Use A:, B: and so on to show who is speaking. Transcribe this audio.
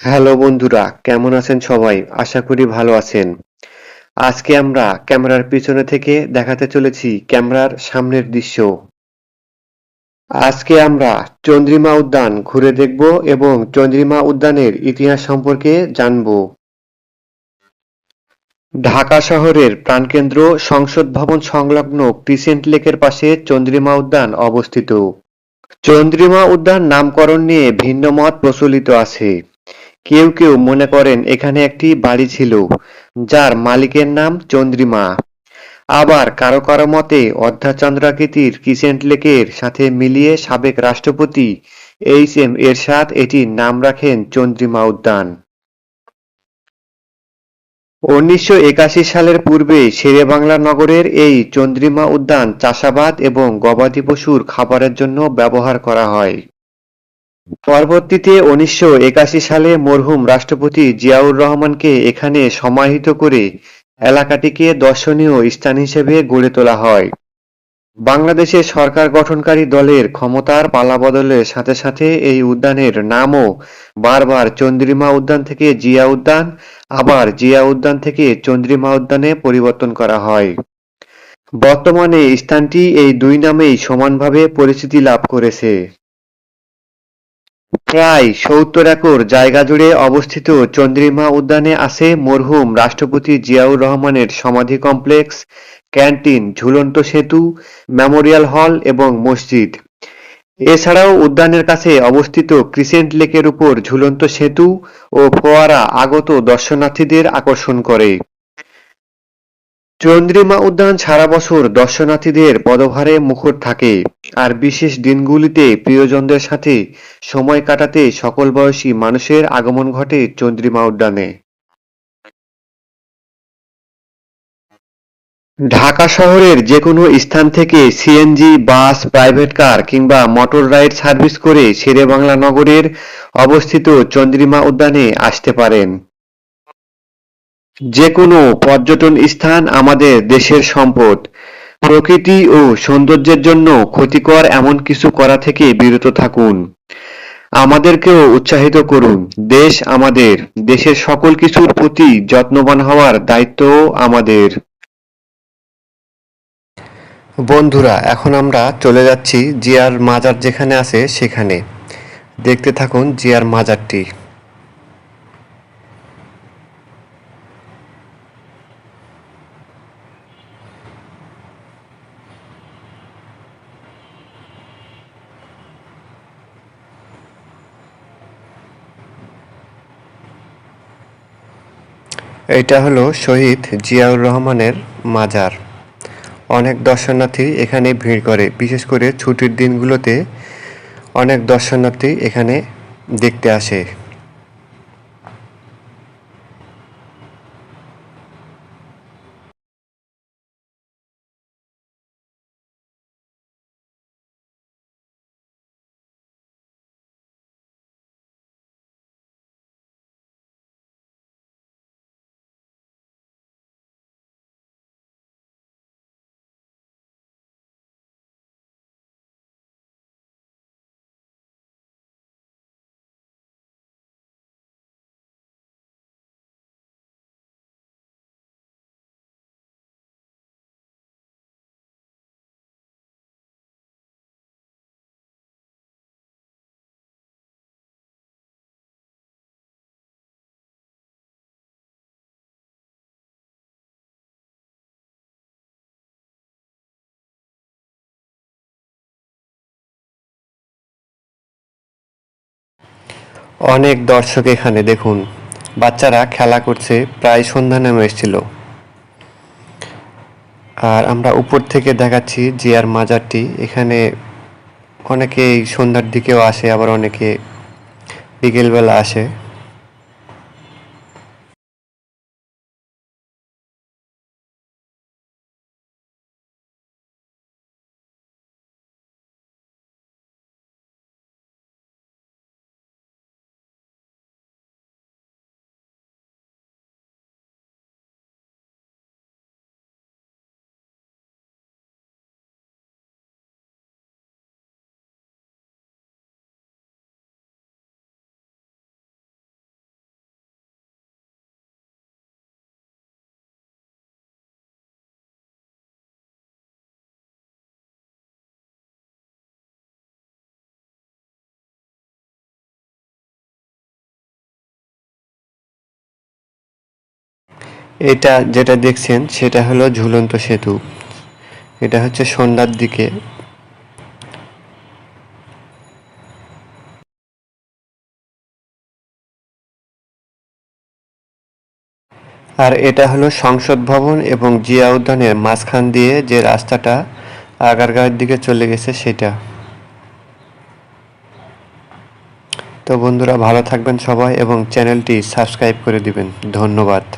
A: Hello বন্ধুরা, কেমন আছেন সবাই? আশা করি ভালো আছেন। আজকে আমরা ক্যামেরার পিছনে থেকে দেখাতে চলেছি ক্যামেরার সামনের দৃশ্য। আজকে আমরা চন্দ্রিমা উদ্যান ঘুরে দেখব এবং চন্দ্রিমা উদ্যানের ইতিহাস সম্পর্কে জানব। ঢাকা শহরের প্রাণকেন্দ্র সংসদ ভবন সংলগ্ন ক্রিসেন্ট লেকের পাশে চন্দ্রিমা উদ্যান অবস্থিত। চন্দ্রিমা উদ্যান নামকরণ নিয়ে ভিন্ন মত প্রচলিত আছে। কেউ কেউ মনে করেন এখানে একটি বাড়ি ছিল, যার মালিকের নাম চন্দ্রিমা। আবার কারও কারও মতে অর্ধাচন্দ্রাকৃতির কিসেন্ট লেকের সাথে মিলিয়ে সাবেক রাষ্ট্রপতি এইচ এম এরশাদ এটির নাম রাখেন চন্দ্রিমা উদ্যান। উনিশশো একাশি সালের পূর্বে শেরেবাংলা নগরের এই চন্দ্রিমা উদ্যান চাষাবাদ এবং গবাদি পশুর খাবারের জন্য ব্যবহার করা হয়। পরবর্তীতে উনিশশো একাশি সালে মরহুম রাষ্ট্রপতি জিয়াউর রহমানকে এখানে সমাহিত করে এলাকাটিকে দর্শনীয় স্থান হিসেবে গড়ে তোলা হয়। বাংলাদেশে সরকার গঠনকারী দলের ক্ষমতার পালাবদলের সাথে সাথে এই উদ্যানের নামও বারবার চন্দ্রিমা উদ্যান থেকে জিয়া উদ্যান, আবার জিয়া উদ্যান থেকে চন্দ্রিমা উদ্যানে পরিবর্তন করা হয়। বর্তমানে স্থানটি এই দুই নামেই সমানভাবে পরিচিতি লাভ করেছে। প্রায় সত্তর একর জায়গা জুড়ে অবস্থিত চন্দ্রিমা উদ্যানে আছে মরহুম রাষ্ট্রপতি জিয়াউর রহমানের সমাধি কমপ্লেক্স, ক্যান্টিন, ঝুলন্ত সেতু, মেমোরিয়াল হল এবং মসজিদ। এছাড়াও উদ্যানের কাছে অবস্থিত ক্রিসেন্ট লেকের উপর ঝুলন্ত সেতু ও ফোয়ারা আগত দর্শনার্থীদের আকর্ষণ করে। চন্দ্রিমা উদ্যান সারা বছর দর্শনার্থীদের পদভারে মুখর থাকে, আর বিশেষ দিনগুলিতে প্রিয়জনদের সাথে সময় কাটাতে সকল বয়সী মানুষের আগমন ঘটে চন্দ্রিমা উদ্যানে। ঢাকা শহরের যে কোনো স্থান থেকে সিএনজি বাস, প্রাইভেট কার কিংবা মোটর রাইড সার্ভিস করে শেরেবাংলা নগরের অবস্থিত চন্দ্রিমা উদ্যানে আসতে পারেন। যে কোনো পর্যটন স্থান আমাদের দেশের সম্পদ। প্রকৃতি ও সৌন্দর্যের জন্য ক্ষতিকর এমন কিছু করা থেকে বিরত থাকুন। আমাদেরকেও উৎসাহিত করুন। দেশ আমাদের, দেশের সকল কিছুর প্রতি যত্নবান হওয়ার দায়িত্বও আমাদের। বন্ধুরা, এখন আমরা চলে যাচ্ছি জিয়ার মাজার যেখানে আছে সেখানে। দেখতে থাকুন জিয়ার মাজারটি। এটা হলো শহীদ জিয়াউর রহমানের মাজার। অনেক দর্শনার্থী এখানে ভিড় করে, বিশেষ করে ছুটির দিনগুলোতে অনেক দর্শনার্থী এখানে দেখতে আসে। অনেক দর্শক এখানে, দেখুন। বাচ্চারা খেলা করছে, প্রায় সন্ধ্যা নেমে এসেছিল। আর আমরা উপর থেকে দেখাচ্ছি জিয়ার মাজারটি। এখানে অনেকে সন্ধ্যার দিকেও আসে, আবার অনেকে বিকেলবেলা আসে। এটা যেটা দেখছেন, সেটা হলো ঝুলন্ত সেতু। এটা হচ্ছে সন্ধ্যার দিকে। আর এটা হলো সংসদ ভবন এবং জিয়া উদ্যানের মাঝখান দিয়ে যে রাস্তাটা আগারগাঁওয়ের দিকে চলে গেছে, সেটা। তো বন্ধুরা, ভালো থাকবেন সবাই এবং চ্যানেলটি সাবস্ক্রাইব করে দিবেন। ধন্যবাদ।